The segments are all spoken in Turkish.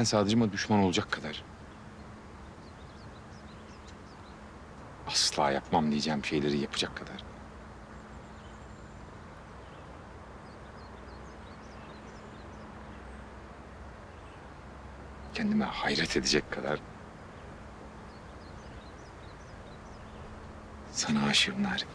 Ben Sadıcıma düşman olacak kadar. Asla yapmam diyeceğim şeyleri yapacak kadar. Kendime hayret edecek kadar. Sana aşığım Narin.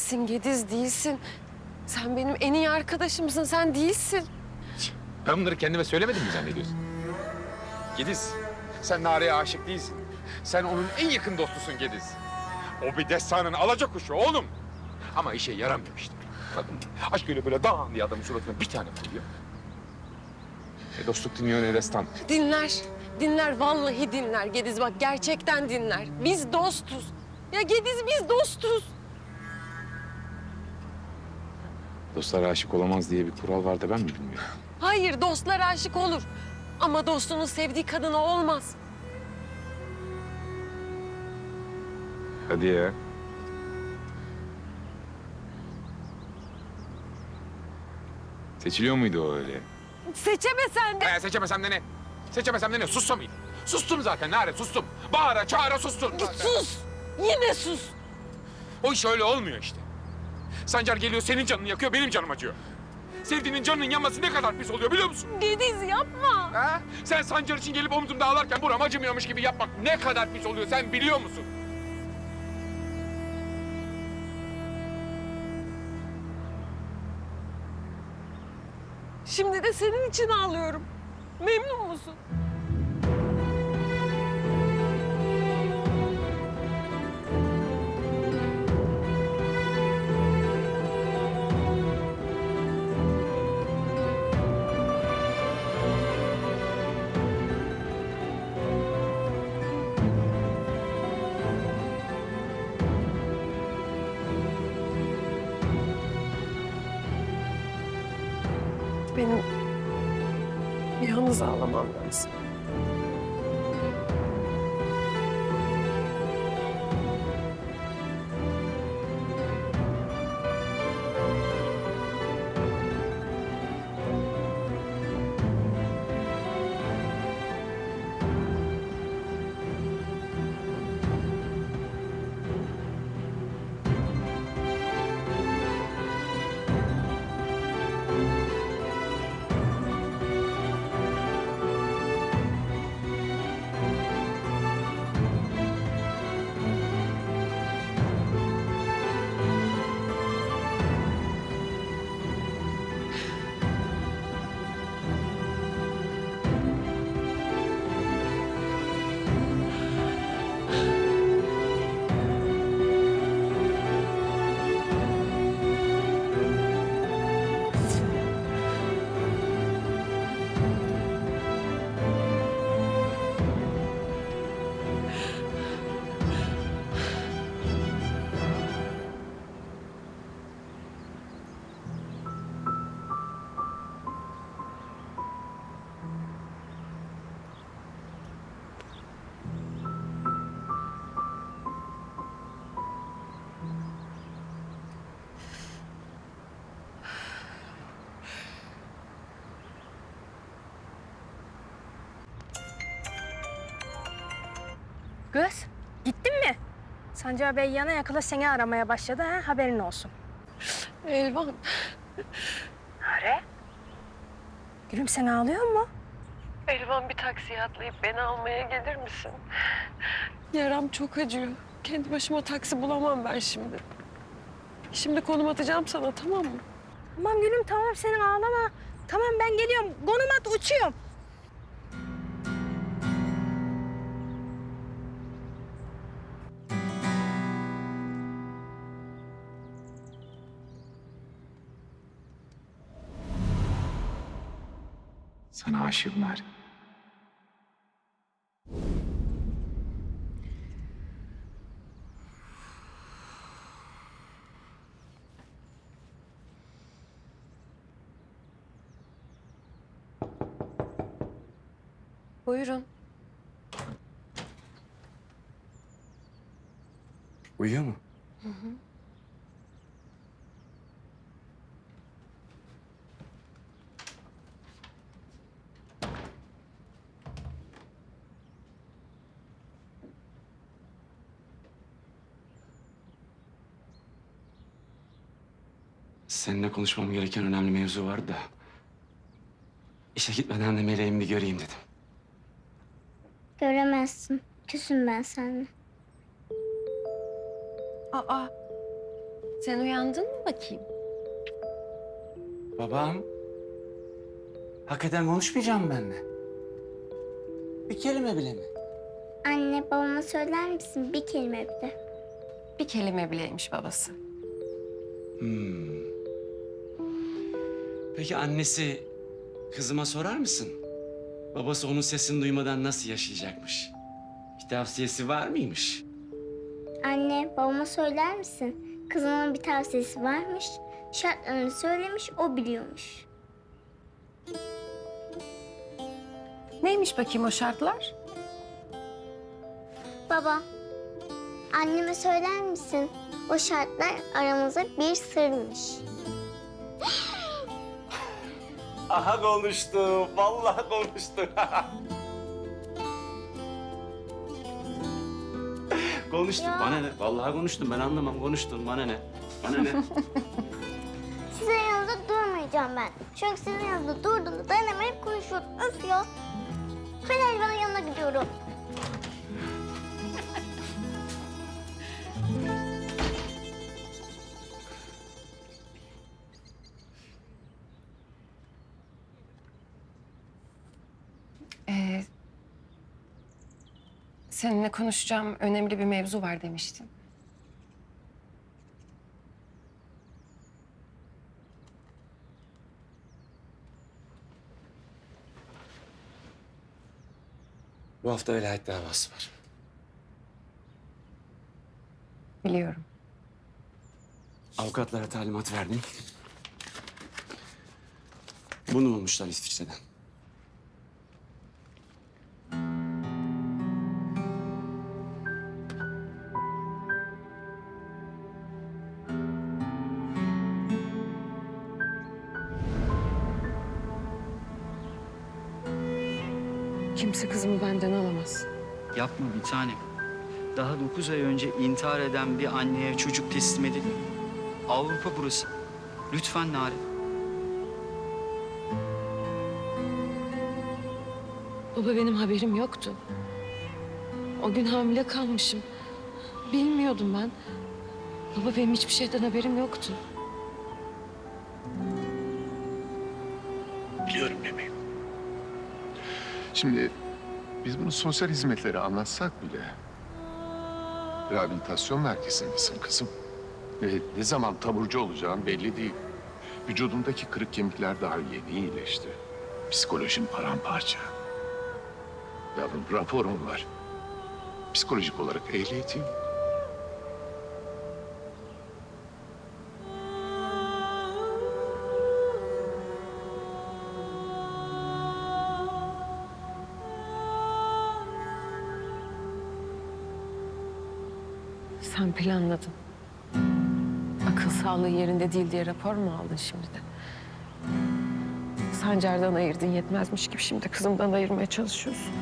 Değilsin Gediz, değilsin. Sen benim en iyi arkadaşımsın, sen değilsin. Ben bunları kendime söylemedim mi zannediyorsun? Gediz, sen Nare'ye aşık değilsin. Sen onun en yakın dostusun Gediz. O bir destanın alaca kuşu oğlum. Ama işe yaramıyor işte. Kadın aşkıyla böyle dağın diye adamın suratına bir tane koyuyor. Ne dostluk dinliyor ne destan. Dinler, dinler, vallahi dinler Gediz bak gerçekten dinler. Biz dostuz. Ya Gediz biz dostuz. Dostlar aşık olamaz diye bir kural var da ben mi bilmiyorum? Hayır dostlar aşık olur. Ama dostunun sevdiği kadına olmaz. Hadi ya. Seçiliyor muydu o öyle? Seçemesen de. Ee, seçemesem de ne? Seçemesem de ne? Sussa mıydı? Sustum zaten Nare sustum. Bağıra çağıra sustum. Git sus. Yine sus. O iş öyle olmuyor işte. Sancar geliyor senin canını yakıyor benim canım acıyor. Sevdiğinin canının yanması ne kadar pis oluyor biliyor musun? Gediz yapma. Ha? Sen Sancar için gelip omzumda ağlarken buram acımıyormuş gibi yapmak ne kadar pis oluyor sen biliyor musun? Şimdi de senin için ağlıyorum. Memnun musun? Benim yalnız ağlamam lazım. Kız, gittin mi? Sancar Bey yana yakala seni aramaya başladı ha, haberin olsun. Elvan, Gülüm sen ağlıyor mu? Elvan bir taksiye atlayıp beni almaya gelir misin? Yaram çok acıyor. Kendi başıma taksi bulamam ben şimdi. Şimdi konum atacağım sana tamam mı? Tamam gülüm tamam sen ağlama. Tamam ben geliyorum. Konum at uçuyorum. Sana aşığım Narin. Buyurun. Uyuyor mu? Seninle konuşmam gereken önemli mevzu vardı da. İşe gitmeden de meleğimi bir göreyim dedim. Göremezsin. Küsüm ben seninle. Aa, sen uyandın mı bakayım? Babam. Hakikaten konuşmayacağım benimle. Bir kelime bile mi? Anne babama söyler misin bir kelime bile? Bir kelime bileymiş babası. Hmm. Peki annesi kızıma sorar mısın? Babası onun sesini duymadan nasıl yaşayacakmış? Bir tavsiyesi var mıymış? Anne babama söyler misin? Kızımın bir tavsiyesi varmış. Şartlarını söylemiş o biliyormuş. Neymiş bakayım o şartlar? Baba, anneme söyler misin? O şartlar aramızda bir sırmış. Aha konuştu. Vallahi konuştu. konuştum. Ya. Bana ne? Vallahi konuştum. Ben anlamam. Konuştun. Bana ne? Bana ne? Sizin yanınızda durmayacağım ben. Çünkü sizin yanınızda durduğumda dayanamayıp konuşuyorum. Öf ya. Ben Elvan'ın yanına gidiyorum. Seninle konuşacağım önemli bir mevzu var demiştin. Bu hafta velayet davası var. Biliyorum. Avukatlara talimat verdim. Bunu bulmuşlar İsviçre'den. Kimse kızımı benden alamaz. Yapma bir tanem. Daha dokuz ay önce intihar eden bir anneye çocuk teslim edilir mi? Avrupa burası. Lütfen Nare. Baba benim haberim yoktu. O gün hamile kalmışım. Bilmiyordum ben. Baba benim hiçbir şeyden haberim yoktu. Biliyorum bebeğim. Şimdi biz bunu sosyal hizmetlere anlatsak bile... ...rehabilitasyon merkezindesin kızım. Ve ne zaman taburcu olacağın belli değil. Vücudundaki kırık kemikler daha yeni iyileşti. Psikolojin paramparça. Yavrum raporum var. Psikolojik olarak ehliyetin Sen planladın. Akıl sağlığı yerinde değil diye rapor mu aldın şimdi de? Sancar'dan ayırdın yetmezmiş gibi şimdi kızımdan ayırmaya çalışıyorsun.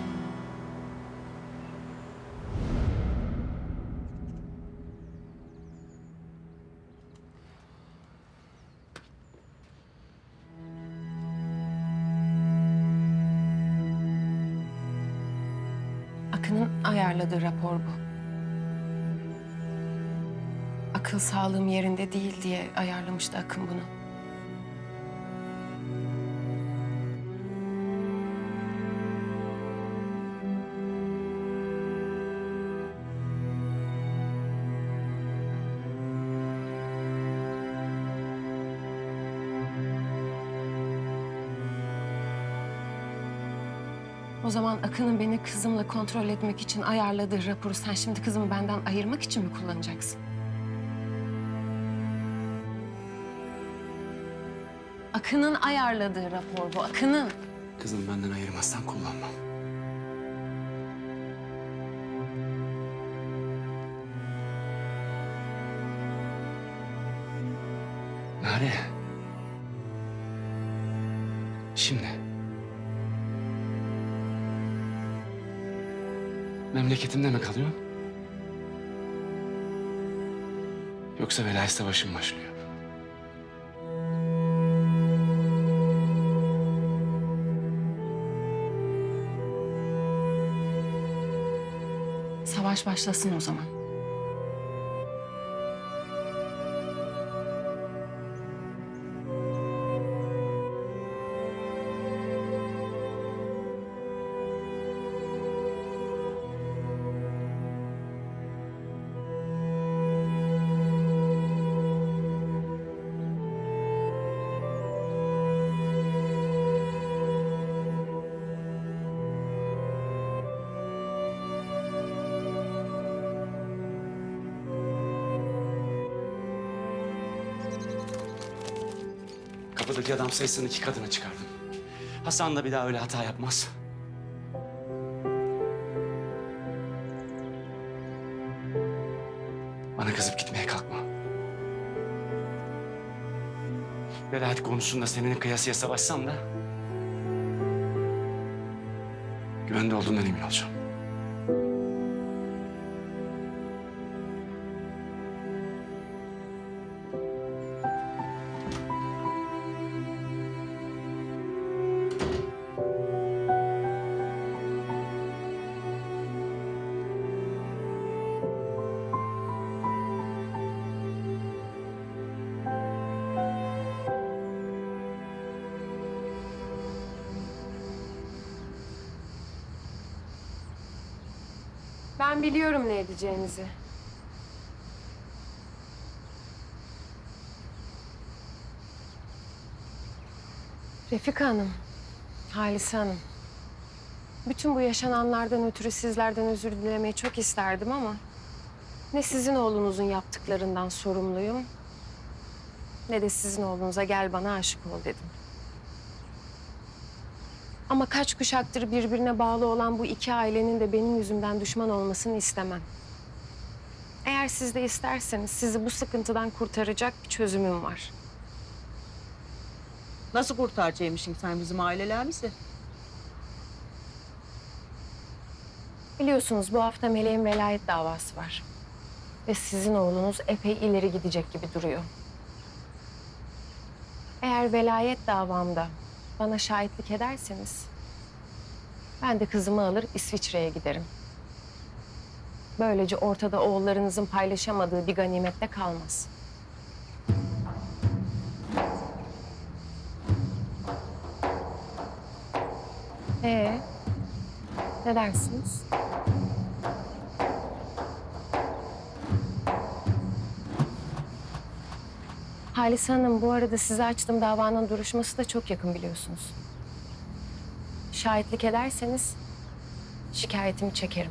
Akın'ın ayarladığı rapor bu. Akıl sağlığım yerinde değil diye ayarlamıştı Akın bunu. O zaman Akın'ın beni kızımla kontrol etmek için ayarladığı raporu sen şimdi kızımı benden ayırmak için mi kullanacaksın? Akın'ın ayarladığı rapor bu, Akın'ın. Kızım benden ayırmazsan kullanmam. Nare. Şimdi. Memleketimde mi kalıyorsun? Yoksa velayet savaşı mı başlıyor? Savaş başlasın o zaman. Kapıdaki adam sayısını iki katına çıkardım. Hasan da bir daha öyle hata yapmaz. Bana kızıp gitmeye kalkma. Velayet konusunda seninle kıyasıya savaşsam da... ...güvende olduğundan emin olacağım. Ben biliyorum ne edeceğinizi. Refika Hanım, Halise Hanım. Bütün bu yaşananlardan ötürü sizlerden özür dilemeyi çok isterdim ama... ...ne sizin oğlunuzun yaptıklarından sorumluyum... ...ne de sizin oğlunuza gel bana aşık ol dedim. Ama kaç kuşaktır birbirine bağlı olan bu iki ailenin de benim yüzümden düşman olmasını istemem. Eğer siz de isterseniz sizi bu sıkıntıdan kurtaracak bir çözümüm var. Nasıl kurtaracakmışsın sen bizim ailelerimizi? Biliyorsunuz bu hafta Meleğin velayet davası var. Ve sizin oğlunuz epey ileri gidecek gibi duruyor. Eğer velayet davamda bana şahitlik ederseniz... ...ben de kızımı alır İsviçre'ye giderim. Böylece ortada oğullarınızın paylaşamadığı bir ganimette kalmaz. Ee, ne dersiniz? Halise Hanım bu arada size açtığım davanın duruşması da çok yakın biliyorsunuz. Şahitlik ederseniz şikayetimi çekerim.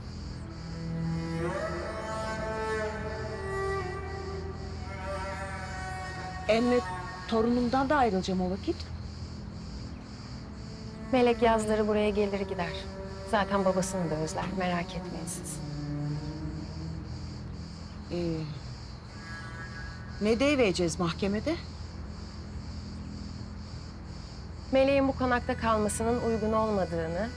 Emre torunumdan da ayrılacağım o vakit. Melek yazları buraya gelir gider. Zaten babasını da özler merak etmeyin siz. Ee, ne deyiveceğiz mahkemede? Meleğin bu konakta kalmasının uygun olmadığını,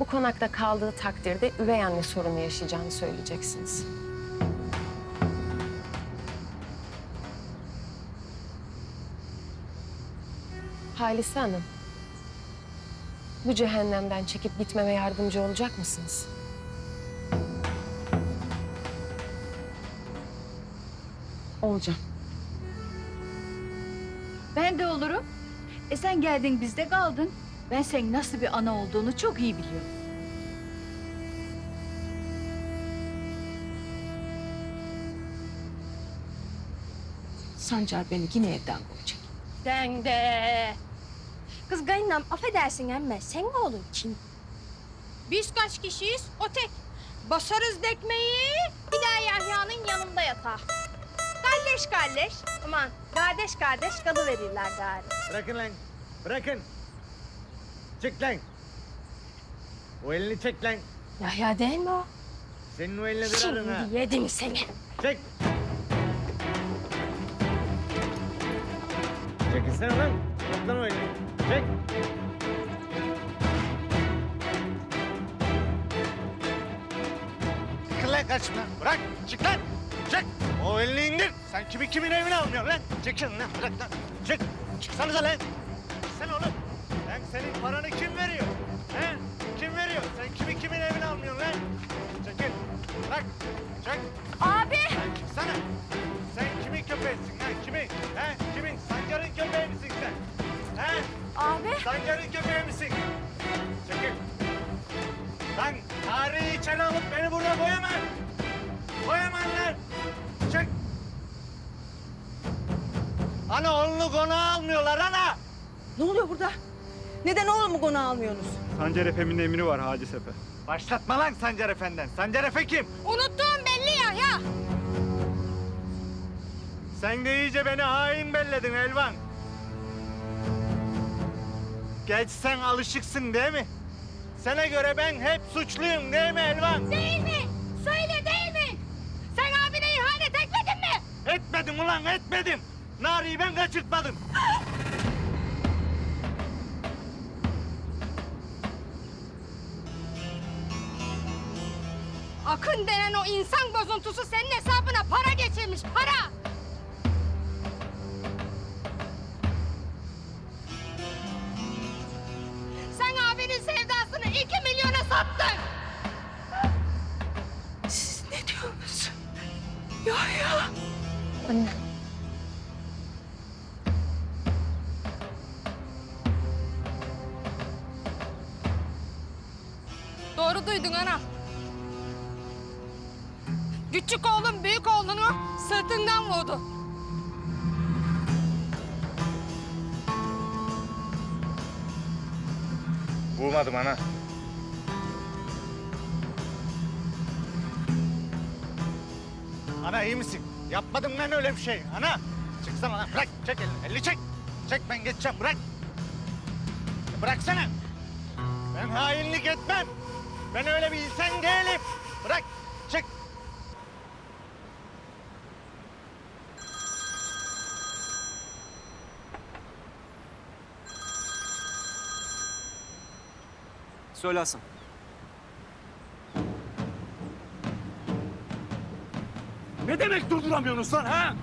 bu konakta kaldığı takdirde üvey anne sorunu yaşayacağını söyleyeceksiniz. Halise Hanım, bu cehennemden çekip gitmeme yardımcı olacak mısınız? Olacağım. Ben de olurum. E sen geldin bizde kaldın. Ben senin nasıl bir ana olduğunu çok iyi biliyorum. Sancar beni yine evden kovacak. Den de. Kız kayınlam affedersin ama sen oğlun kim? Biz kaç kişiyiz? O tek. Basarız dekmeyi, bir daha Yahya'nın yanında yatar. Kardeş kardeş, aman kardeş kardeş kalıverirler gari. Bırakın lan. Bırakın. Çık lan. O elini çek lan. Yahya değil mi o? Senin o eline kırarım ha. Şimdi yedim seni. Çek. Çekilsene lan. Tut lan o elini. Çek. Çıkın lan kaçma. Bırak. Çık lan. Çık. O elini indir. Sen kimi kimin evine almıyorsun lan? Çekil lan. Bırak lan. Çık. Çıksanıza lan. Sen oğlum. Lan senin paranı kim veriyor? He? Neden oğlumu konağa almıyorsunuz? Sancar Efem'in emri var Hacı Sefer. Başlatma lan Sancar Efendi'den. Sancar Efe kim? Unuttuğum belli Yahya. Sen de iyice beni hain belledin Elvan. Geç sen alışıksın değil mi? Sana göre ben hep suçluyum değil mi Elvan? Değil mi? Söyle değil mi? Sen abine ihanet etmedin mi? Etmedim ulan etmedim. Nari'yi ben kaçırtmadım. Akın denen o insan bozuntusu senin hesabına para geçirmiş, para! Sen abinin sevdasını iki milyona sattın! Siz ne diyorsunuz? Ya ya. Anne. Doğru duydun ana. Küçük oğlum büyük oğlunu sırtından vurdu. Bulmadım ana. Ana iyi misin? Yapmadım ben öyle bir şey. Ana çıksana lan bırak çek elini. Elini çek. Çek ben geçeceğim bırak. Bıraksana. Ben hainlik etmem. Ben öyle bir insan değilim. Bırak çek. Söyle Hasan. Ne demek durduramıyorsunuz lan ha?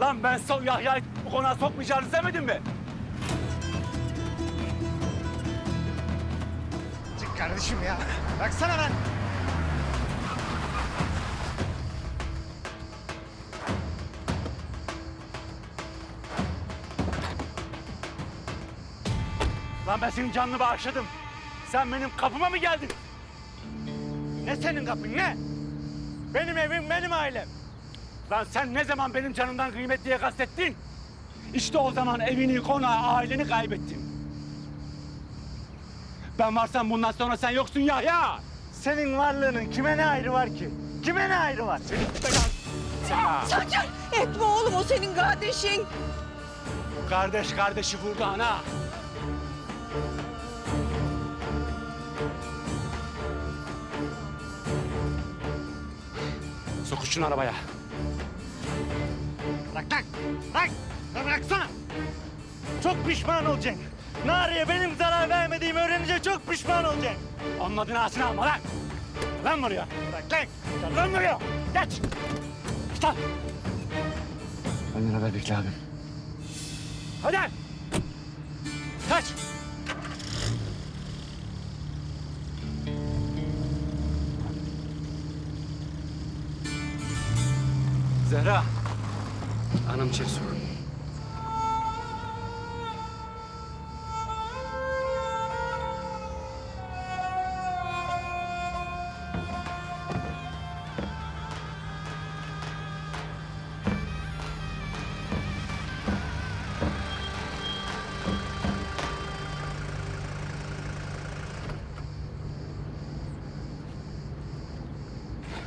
Lan ben so Yahya'yı bu konağa sokmayacağınızı demedim mi? Çık kardeşim ya. Bıraksana lan. Lan ben senin canını bağışladım. Sen benim kapıma mı geldin? Ne senin kapın ne? Benim evim benim ailem. Lan sen ne zaman benim canımdan kıymetliye kastettin? İşte o zaman evini, konağı, aileni kaybettin. Ben varsam bundan sonra sen yoksun Yahya. Senin varlığının kime ne ayrı var ki? Kime ne ayrı var? Sancar etme oğlum o senin kardeşin. Kardeş kardeşi vurdu ana. Şunu arabaya. Bırak lan! Bırak! Bıraksana! Çok pişman olacaksın. Nariye benim zarar vermediğimi öğrenince çok pişman olacaksın. Onun adını ağzına alma lan. Lan buraya. Bırak lan! Gel lan buraya. Geç. Git lan. Benden haber bekle abim. Hadi. Kaç. Zehra. Anam Cesur.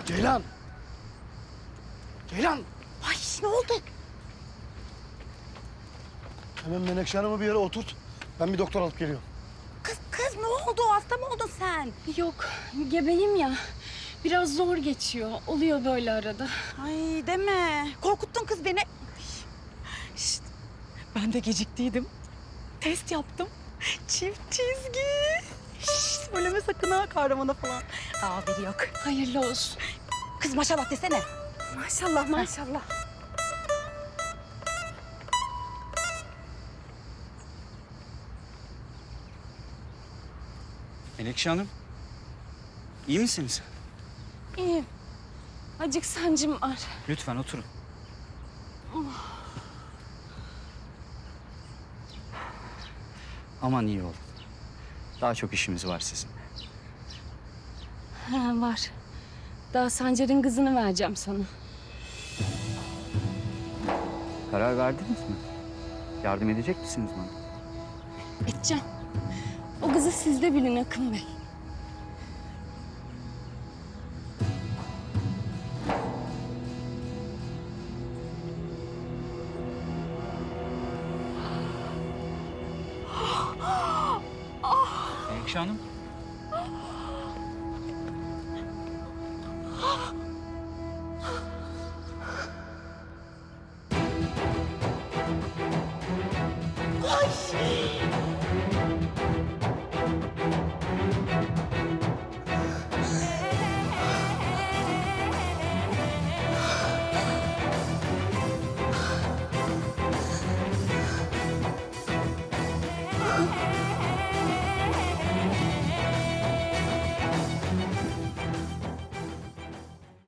Ceylan! Ceylan! Ay ne oldu? Hemen Menekşe Hanım'ı bir yere oturt. Ben bir doktor alıp geliyorum. Kız kız ne oldu? Hasta mı oldun sen? Yok, gebeyim ya. Biraz zor geçiyor. Oluyor böyle arada. Ay deme. Korkuttun kız beni. Şşt. Ben de geciktiydim. Test yaptım. Çift çizgi. Şşt, söyleme sakın ha kahramana falan. Haberi yok. Hayırlı olsun. Kız maşallah desene. Maşallah, maşallah. Melekşe Hanım. iyi misiniz? İyiyim. Acık sancım var. Lütfen oturun. Aman iyi olun. Daha çok işimiz var sizin. Ha, var. Daha Sancar'ın kızını vereceğim sana. Karar verdiniz mi? Yardım edecek misiniz bana? Edeceğim. O kızı sizde bilin Akın Bey. Melekşe Hanım.